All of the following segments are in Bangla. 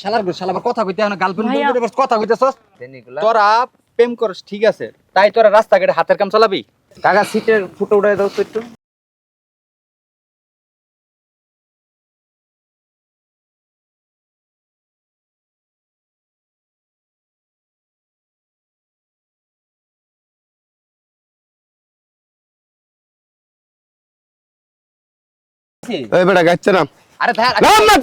শালার গো শালা কথা কইতে এখন গার্লফ্রেন্ড কথা কইতেছস? তোরা প্রেম করস ঠিক আছে। তাই তোরা রাস্তাঘাটে হাতের কাম চালাবি? কাকা সিটের ফুটো উঠাই দাও তো একটু। এই বেটা গাইছে না। আরে ধার নাম না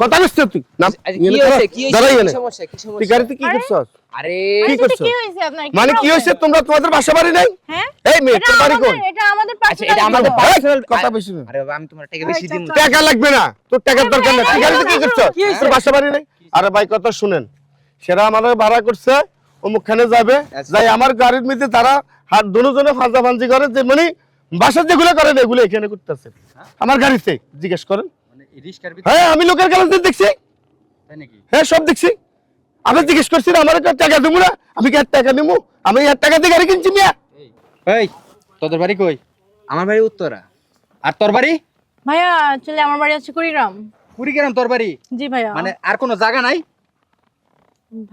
কথা কইছিস তুই। নাম কি হয়েছে কি হয়েছে? দাঁড়াই কি সমস্যা তুই গাড়িতে কি করছস? আরে কি আরে কি হয়েছে আপনার? মানে কি হয়েছে? তোমরা তোমাদের বাসা বাড়ি নাই? হ্যাঁ? এই মেয়ে তোর বাড়ি কোন এটা আমাদের এটা আমাদের পার্সোনাল কথা বেশি না। আরে বাবা আমি তোমার টাকা বেশি দিন টাকা লাগবে না। তোর টাকার দরকার তুই গাড়িতে কি করছস? তোর বাসা বাড়ি নাই? আরে ভাই কথা শুনেন। সেরা আমাদের ভাড়া করছে অমুকখানে যাবে। আচ্ছা। যাই আমার গাড়ির মধ্যে তারা হাত দুজনে ফাঁজা ফাঁজি করে যে মানে বাসার যেগুলো করেন এগুলো এখানে করতেছে। আমার গাড়িতে জিজ্ঞেস করেন। রিস্কার হ্যাঁ আমি লোকের কাছে দেখছি। তাই নাকি? হ্যাঁ সব দেখছি। আমি জিজ্ঞেস করছি আমার টাকা দেবো না? আমি কি টাকা নেব? আমি টাকা দিয়ে গাড়ি কিনছি মিয়া? এই তোদের বাড়ি কই? আমার বাড়ি উত্তরা। আর তোর বাড়ি? ভাইয়া চলে আমার বাড়ি আছে কুড়িগ্রাম। কুড়িগ্রাম তোর বাড়ি? জি ভাইয়া। মানে আর কোনো জায়গা নাই?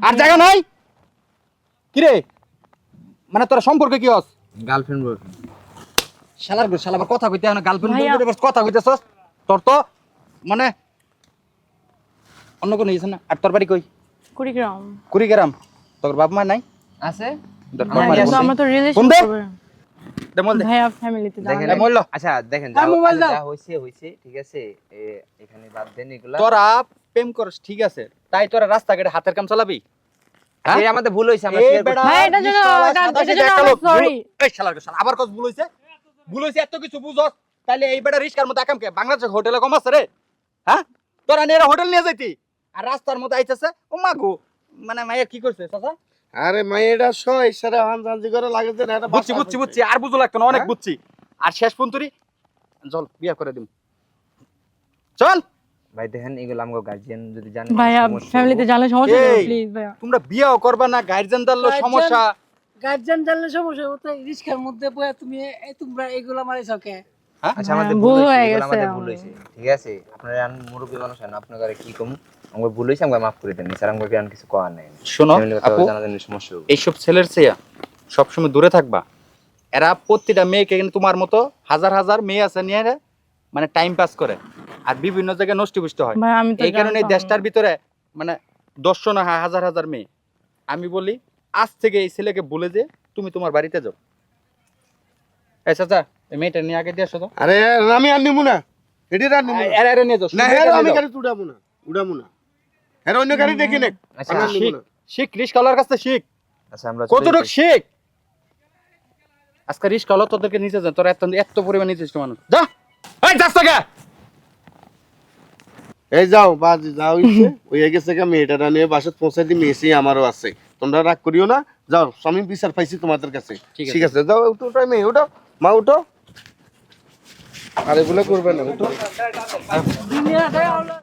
আর জায়গা নাই? কিরে? মানে তোর সম্পর্কে কি হস গার্লফ্রেন্ড বয়ফ্রেন্ড শালার গো শালা কথা কইতে এখন গার্লফ্রেন্ড। কথা কইতেছস? তোর তো মানে অন্য কোনো ইয়ে না? আর তোর বাড়ি কই? কুড়িগ্রাম। কুড়িগ্রাম। তোর বাপ মা নাই? আছে? তোর বাপ হ্যাঁ, মা নাই? আমরা তো রিলেশন। আচ্ছা হ্যাঁ, ঠিক আছে? এ- এখানে বাদ দেন এগুলা। তোরা প্রেম করস ঠিক আছে? তাই তোরা রাস্তাঘাটে হাতের কাম চালাবি? আচ্ছা, আমাদের ভুল হইছে আমরা করছি। ভাই, জন্য- এটা- জন্য sorry। ভুল- এই শালার শালা, আবার কস ভুল হইছে? ভুল হইছে এত কিছু বুঝস? তাইলে এই বেটা রিস্কার মধ্যে একাম কে বাংলাদেশের হোটেলে কম আছে রে। হ্যাঁ? তোরা নিয়ে হোটেল নিয়ে যাইতি? আর রাস্তার মধ্যে আইতেছে ও মা মানে মাইয়া কি করছে চাচা? আরে মাইয়েরা সই সেরা হান জানজি করে লাগে যে না এটা বুঝছি বুঝছি বুঝছি আর বুঝো লাগতো না অনেক হ্যাঁ? বুঝছি। আর শেষ পর্যন্তই চল বিয়া করে দিম। চল। ভাই দেখেন এগুলো আমগো গার্জিয়ান যদি জানে সমস্যা ফ্যামিলিতে জানলে সমস্যা প্লিজ ভাইয়া। তোমরা বিয়াও করবা না গার্জেন দাঁড়লো সমস্যা। গার্জিয়ান জানলে সমস্যা হতো রিস্কার মধ্যে বয়া তুমি এ তোমরা এগুলা মারিছ কে? আচ্ছা আমাদের হ্যাঁ, ভুল ভুল হয়ে গেছে আমাদের ভুল হয়েছে। ঠিক আছে? আপনারা মুরব্বী মানুষ আন আপনার কি কম? আমাকে ভুল হয়েছে আমাকে মাফ করে দেন। স্যার আমাকে আর কিছু করার নাই? শোনো আপু জানা জানি সমস্যা হবে এইসব ছেলের চেয়া সবসময় দূরে থাকবা। এরা প্রতিটা মেয়েকে কিন্তু তোমার মতো হাজার হাজার মেয়ে আছে নিয়ে মানে টাইম পাস করে। আর বিভিন্ন জায়গায় নষ্ট পুষ্ট হয়। এই কারণে দেশটার ভিতরে মানে দশশো না হা- হাজার হাজার মেয়ে। আমি বলি আজ থেকে এই ছেলেকে বলে যে তুমি তোমার বাড়িতে যাও। চাচা এই মেয়েটা নিয়ে আগে দিয়ে আসো তো। আরে আমি আর নিবো না। এটি আর নিবো না। এরা এরা নিয়ে যাও না হ্যাঁ আমি উড়াবো না উড়াবো না। হ্যাঁ অন্য গাড়ি দেখি নে। আচ্ছা আমি আর নিবো শিখ না। শিখ রিস্কাওয়ালার কাছে শিখ। আচ্ছা আমরা কতটুক শিখ? আজকে তোদেরকে নিচে যা তোরা এত এত পরিমাণ নিচে মানুষ। যা! এই যাস তো কে? এই যাও বাজি যাও ইচ্ছে ওই গেছে গা মেয়েটা নিয়ে বাসাত পৌঁছাই দি মেসি আমারও আছে। তোমরা রাগ করিও না। যাও আমি বিচার পাইছি তোমাদের কাছে। ঠিক আছে। ঠিক আছে যাও উঠো উঠো মেয়ে উঠো। মা উঠো। আর এগুলো করবে না উঠো।